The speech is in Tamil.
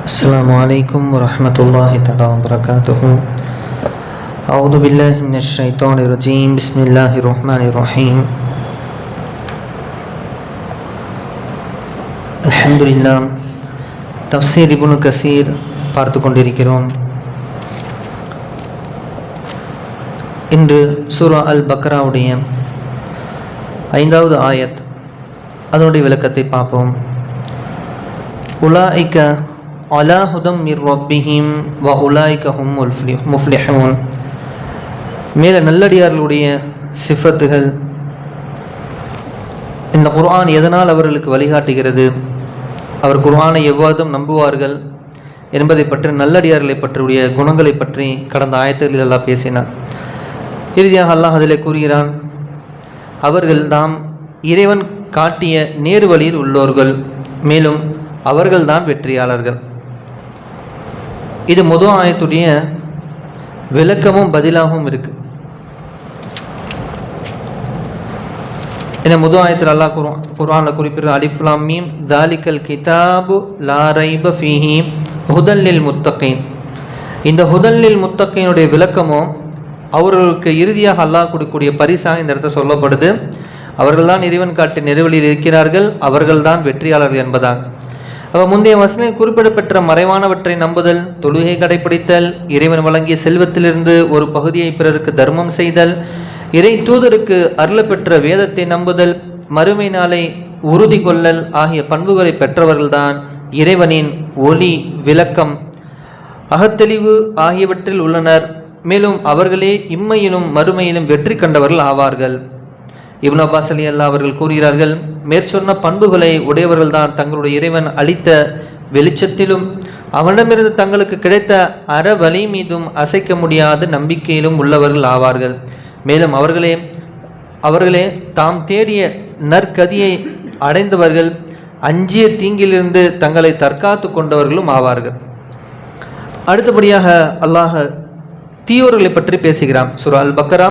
السلام عليكم ورحمة الله تعالى وبركاته أعوذ بالله من الشيطان الرجيم بسم الله الرحمن الرحيم الحمد لله தப்சீர் இப்னு கசீர் பார்த்து கொண்டிருக்கிறோம் இன்று சூரா அல் பக்ராவுடைய ஐந்தாவது ஆயத் அதனுடைய விளக்கத்தை பார்ப்போம் அலா ஹுதம் மிர் ரப்பிஹிம் வ உலாய்க்க ஹும் முஃப்லிஹூன் மேலே நல்லடியார்களுடைய சிஃபத்துகள். இந்த குர்ஆன் எதனால் அவர்களுக்கு வழிகாட்டுகிறது? அவர் குர்ஆனை எவ்வாறும் நம்புவார்கள்? என்பதை பற்றி நல்லடியார்களை பற்றிய குணங்களை பற்றி கடந்த ஆயத்தத்தில் எல்லாம் பேசினார் இறுதியாக அல்லாஹ் அதில் கூறுகிறான் அவர்கள் தாம் இறைவன் காட்டிய நேரு வழியில் உள்ளோர்கள். மேலும் அவர்கள்தான் வெற்றியாளர்கள். இது முதல் ஆயத்துடைய விளக்கமும் பதிலாகவும் இருக்கு. இந்த முதல் ஆயத்தில் அல்லாஹ் குர்ஆன் குர்ஆனில் குறிப்பிடுற அலிஃப்லாம் மீம் ஜாலிக்கல் கிதாபு லாரைப ஃபீஹி ஹுதல்லில் முத்தகீன் இந்த ஹுதல்லில் முத்தகையினுடைய விளக்கமும் அவர்களுக்கு இறுதியாக அல்லாஹ் கொடுக்கக்கூடிய பரிசாக இந்த இடத்துல சொல்லப்படுது. அவர்கள்தான் இறைவன் காட்டி நெருவழியில் இருக்கிறார்கள் அவர்கள்தான் வெற்றியாளர்கள் என்பதாக. அவ முந்தைய வசனில் குறிப்பிடப்பெற்ற மறைவானவற்றை நம்புதல் தொழுகை கடைபிடித்தல் இறைவன் வழங்கிய செல்வத்திலிருந்து ஒரு பகுதியை பிறருக்கு தர்மம் செய்தல் இறை தூதருக்கு அருளப்பெற்ற வேதத்தை நம்புதல் மறுமை நாளை உறுதி கொள்ளல் ஆகிய பண்புகளை பெற்றவர்கள்தான் இறைவனின் ஒளி விளக்கம். அகத்தெளிவு ஆகியவற்றில் உள்ளனர். மேலும் அவர்களே இம்மையிலும் மறுமையிலும் வெற்றி கண்டவர்கள் ஆவார்கள். இப்னு அல்லா அவர்கள் கூறுகிறார்கள் மேற்சொன்ன பண்புகளை உடையவர்கள்தான் தங்களுடைய இறைவன் அளித்த வெளிச்சத்திலும் அவனிடமிருந்து தங்களுக்கு கிடைத்த அற வழி மீதும் அசைக்க முடியாத நம்பிக்கையிலும் உள்ளவர்கள் ஆவார்கள். மேலும் அவர்களே அவர்களே தாம் தேடிய நற்கதியை அடைந்தவர்கள் அஞ்சிய தீங்கிலிருந்து தங்களை தற்காத்து கொண்டவர்களும் ஆவார்கள். அடுத்தபடியாக அல்லாஹ தீயோர்களை பற்றி பேசுகிறான். சுரா அல் பக்கரா